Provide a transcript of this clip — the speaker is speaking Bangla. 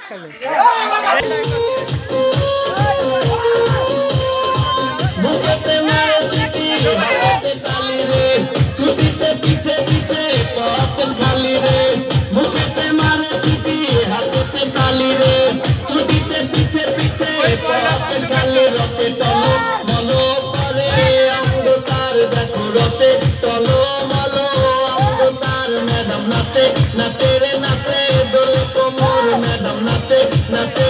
পিছে রে ছুটিতে পিছে পিছে পথ খালি রসে টল মল পরে অন্ধকার দেখো রসে টল মল ম্যাডাম নাচে নাচে I'm not nothing, nothing.